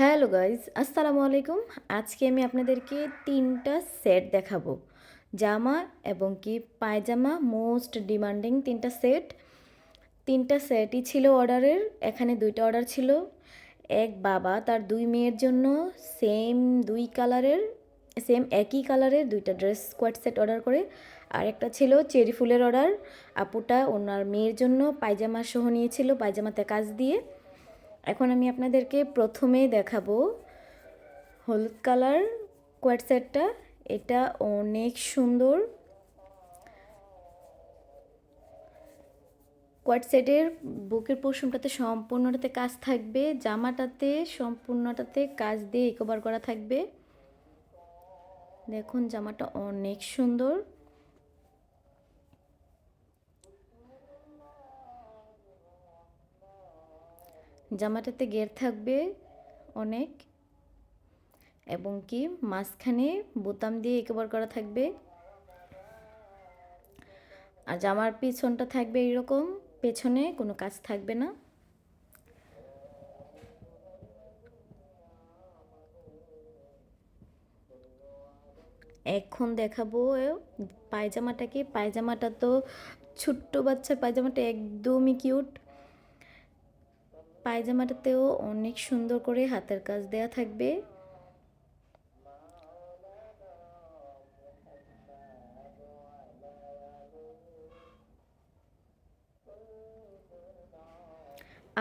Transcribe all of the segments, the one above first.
Hello guys আসসালামু আলাইকুম। আজকে আমি আপনাদেরকে তিনটা সেট দেখাবো। জামা এবং কি পায়জামা, মোস্ট ডিমান্ডিং তিনটা সেট। তিনটা সেটই ছিল অর্ডারের, এখানে দুইটা অর্ডার ছিল। এক বাবা তার দুই মেয়ের জন্য সেম দুই কালারের, সেম একই কালারের দুইটা ড্রেস কোয়াট সেট অর্ডার করে। আর একটা ছিল চেরি ফুলের অর্ডার। আপুটা ওনার মেয়ের জন্য পায়জামা সহ নিয়েছিল, পায়জামাতে কাজ দিয়ে। এখন আমি আপনাদেরকে প্রথমেই দেখাবো হলুদ কালার কোয়াট সেটটা। এটা অনেক সুন্দর। কোয়াট সেটের বুকের পোর্শনটাতে সম্পূর্ণটাতে কাজ থাকবে, জামাটাতে সম্পূর্ণটাতে কাজ দিয়ে একবার করা থাকবে। দেখুন, জামাটা অনেক সুন্দর। জামাটাতে গের থাকবে অনেক এবং কি মাঝখানে বোতাম দিয়ে একবার করা থাকবে। আর জামার পিছনটা থাকবে এরকম পেছনে কোনো কাজ থাকবে না। এখন দেখাবো পায়জামাটাকে, পায়জামাটা তো ছোট্ট বাচ্চার পায়জামাটা একদমই কিউট পায়জামাটাতেও অনেক সুন্দর করে হাতের কাজ দেয়া থাকবে।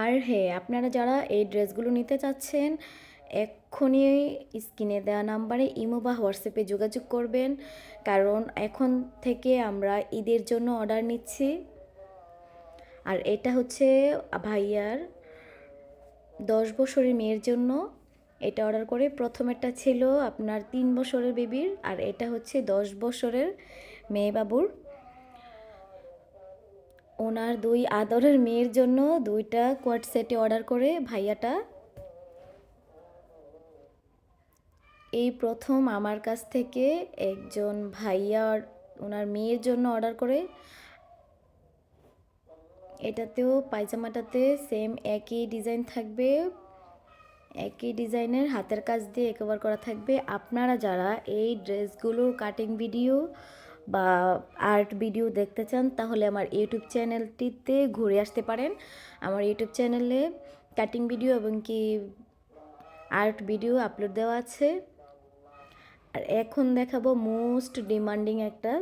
আর হ্যাঁ আপনারা যারা এই ড্রেসগুলো নিতে চাচ্ছেন, এক্ষুনি স্ক্রিনে দেওয়া নাম্বারে ইমো বা হোয়াটসঅ্যাপে যোগাযোগ করবেন, কারণ এখন থেকে আমরা ঈদের জন্য অর্ডার নিচ্ছি। আর এটা হচ্ছে ভাইয়ার দশ বছরের মেয়ের জন্য এটা অর্ডার করে। প্রথমেরটা ছিল আপনার তিন বছরের বেবির আর এটা হচ্ছে দশ বছরের মেয়ে বাবুর। ওনার দুই আদরের মেয়ের জন্য দুইটা কোয়াট সেটে অর্ডার করে ভাইয়াটা। এই প্রথম আমার কাছ থেকে একজন ভাইয়া ওনার মেয়ের জন্য অর্ডার করে। এটাতেও পায়জামাটাতে সেম একই ডিজাইন থাকবে। একই ডিজাইনের হাতের কাজ দিয়ে একবার করা থাকবে। আপনারা যারা এই ড্রেসগুলোর কাটিং ভিডিও বা আর্ট ভিডিও দেখতে চান, তাহলে আমার ইউটিউব চ্যানেলটিতে ঘুরে আসতে পারেন। আমার ইউটিউব চ্যানেলে কাটিং ভিডিও এবং কি আর্ট ভিডিও আপলোড দেওয়া আছে। আর এখন দেখাবো মোস্ট ডিমান্ডিং একটা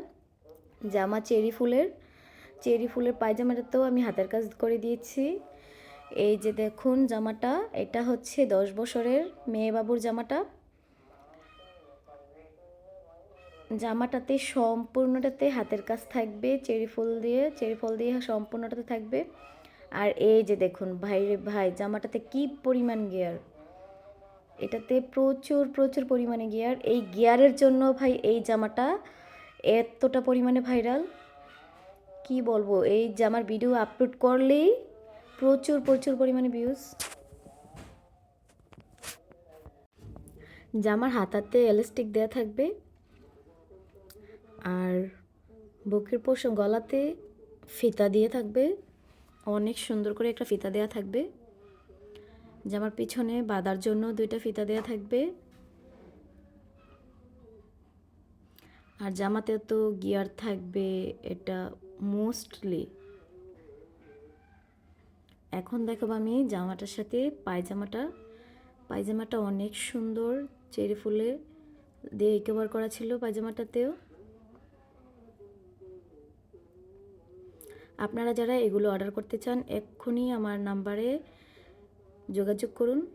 জামা চেরি ফুলের। চেরি ফুলের পায়জামাটাতেও আমি হাতের কাজ করে দিয়েছি। এই যে দেখুন জামাটা, এটা হচ্ছে দশ বছরের মেয়ে বাবুর জামাটা। জামাটাতে সম্পূর্ণটাতে হাতের কাজ থাকবে, চেরি ফুল দিয়ে, চেরি ফুল দিয়ে সম্পূর্ণটাতে থাকবে। আর এই যে দেখুন, ভাই রে ভাই, জামাটাতে কি পরিমাণ গিয়ার। এটাতে প্রচুর প্রচুর পরিমাণে গিয়ার। এই গিয়ারের জন্য ভাই এই জামাটা এতটা পরিমাণে ভাইরাল। কি বলব? এই জামার ভিডিও আপলোড করলেই প্রচুর প্রচুর পরিমাণে ভিউজ জামার হাতাতে এলাস্টিক দেওয়া থাকবে, আর বুকের পোষণ গলাতে ফিতা দিয়ে থাকবে, অনেক সুন্দর করে একটা ফিতা দেওয়া থাকবে। জামার পিছনে বাঁধার জন্য দুইটা ফিতা দেওয়া থাকবে। আর জামাতে তো গিয়ার থাকবে, এটা মোস্টলি। এখন দেখাবো আমি জামাটার সাথে পায়জামাটা। পায়জামাটা অনেক সুন্দর, চেরি ফুলে দিয়ে একেবার করা ছিল পায়জামাটাতেও। আপনারা যারা এগুলো অর্ডার করতে চান, এক্ষুনি আমার নাম্বারে যোগাযোগ করুন।